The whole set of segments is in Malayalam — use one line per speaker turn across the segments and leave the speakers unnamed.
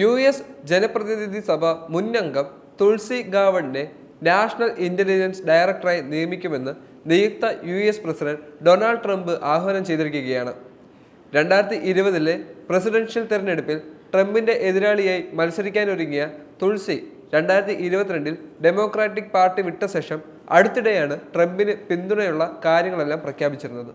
യു എസ് ജനപ്രതിനിധി സഭ മുൻ അംഗം തുൾസി ഗാവണിനെ നാഷണൽ ഇന്റലിജൻസ് ഡയറക്ടറായി നിയമിക്കുമെന്ന് നിയുക്ത U S president Donald Trump ആഹ്വാനം ചെയ്തിരിക്കുകയാണ്. രണ്ടായിരത്തി ഇരുപതിലെ പ്രസിഡൻഷ്യൽ തെരഞ്ഞെടുപ്പിൽ ട്രംപിന്റെ എതിരാളിയായി മത്സരിക്കാനൊരുങ്ങിയ തുൾസി രണ്ടായിരത്തി ഇരുപത്തിരണ്ടിൽ ഡെമോക്രാറ്റിക് പാർട്ടി വിട്ട ശേഷം അടുത്തിടെയാണ് ട്രംപിന് പിന്തുണയുള്ള കാര്യങ്ങളെല്ലാം പ്രഖ്യാപിച്ചിരുന്നത്.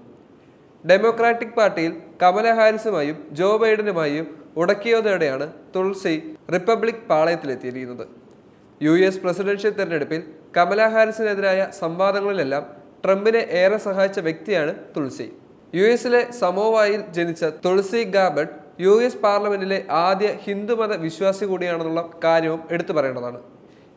ഡെമോക്രാറ്റിക് പാർട്ടിയിൽ കമല ഹാരിസുമായും ജോ ബൈഡനുമായും ഉടക്കിയതോടെയാണ് തുൾസി റിപ്പബ്ലിക് പാളയത്തിലെത്തിയിരിക്കുന്നത്. യു എസ് പ്രസിഡൻഷ്യൽ തെരഞ്ഞെടുപ്പിൽ കമല ഹാരിസിനെതിരായ സംവാദങ്ങളിലെല്ലാം ട്രംപിനെ ഏറെ സഹായിച്ച വ്യക്തിയാണ് തുൾസി. യു എസിലെ സമോവായിൽ ജനിച്ച തുൾസി ഗാബട്ട് യു എസ് പാർലമെന്റിലെ ആദ്യ ഹിന്ദുമത വിശ്വാസി കൂടിയാണെന്നുള്ള കാര്യവും എടുത്തു പറയേണ്ടതാണ്.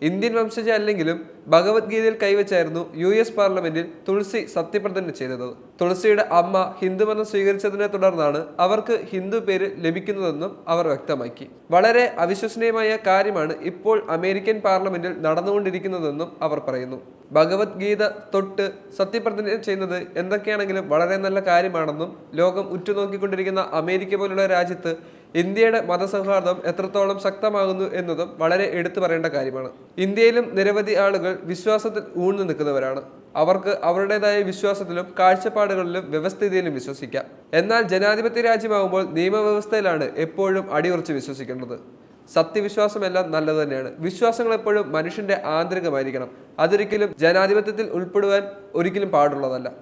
ഇന്ത്യൻ വംശജ അല്ലെങ്കിലും ഭഗവത്ഗീതയിൽ കൈവച്ചായിരുന്നു യു എസ് പാർലമെന്റിൽ തുളസി സത്യപ്രതിജ്ഞ ചെയ്തത്. തുളസിയുടെ അമ്മ ഹിന്ദുമതം സ്വീകരിച്ചതിനെ തുടർന്നാണ് അവർക്ക് ഹിന്ദു പേര് ലഭിക്കുന്നതെന്നും അവർ വ്യക്തമാക്കി. വളരെ അവിശ്വസനീയമായ കാര്യമാണ് ഇപ്പോൾ അമേരിക്കൻ പാർലമെന്റിൽ നടന്നുകൊണ്ടിരിക്കുന്നതെന്നും അവർ പറയുന്നു. ഭഗവത്ഗീത തൊട്ട് സത്യപ്രതിജ്ഞ ചെയ്യുന്നത് എന്തൊക്കെയാണെങ്കിലും വളരെ നല്ല കാര്യമാണെന്നും ലോകം ഉറ്റുനോക്കിക്കൊണ്ടിരിക്കുന്ന അമേരിക്ക പോലുള്ള രാജ്യത്ത് ഇന്ത്യയുടെ മതസൗഹാർദ്ദം എത്രത്തോളം ശക്തമാകുന്നു എന്നതും വളരെ എടുത്തു പറയേണ്ട കാര്യമാണ്. ഇന്ത്യയിലും നിരവധി ആളുകൾ വിശ്വാസത്തിൽ ഊന്നു നിൽക്കുന്നവരാണ്. അവർക്ക് അവരുടേതായ വിശ്വാസത്തിലും കാഴ്ചപ്പാടുകളിലും വ്യവസ്ഥിതിയിലും വിശ്വസിക്കാം. എന്നാൽ ജനാധിപത്യ രാജ്യമാകുമ്പോൾ നിയമവ്യവസ്ഥയിലാണ് എപ്പോഴും അടിയുറച്ച് വിശ്വസിക്കേണ്ടത്. സത്യവിശ്വാസമെല്ലാം നല്ലത് തന്നെയാണ്. വിശ്വാസങ്ങൾ എപ്പോഴും മനുഷ്യന്റെ ആന്തരികമായിരിക്കണം. അതൊരിക്കലും ജനാധിപത്യത്തിൽ ഉൾപ്പെടുവാൻ ഒരിക്കലും പാടുള്ളതല്ല.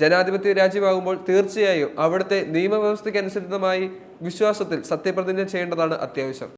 ജനാധിപത്യ രാജ്യമാകുമ്പോൾ തീർച്ചയായും അവിടുത്തെ നിയമവ്യവസ്ഥയ്ക്ക് അനുസൃതമായി വിശ്വാസത്തിൽ സത്യപ്രതിജ്ഞ ചെയ്യേണ്ടതാണ് അത്യാവശ്യം.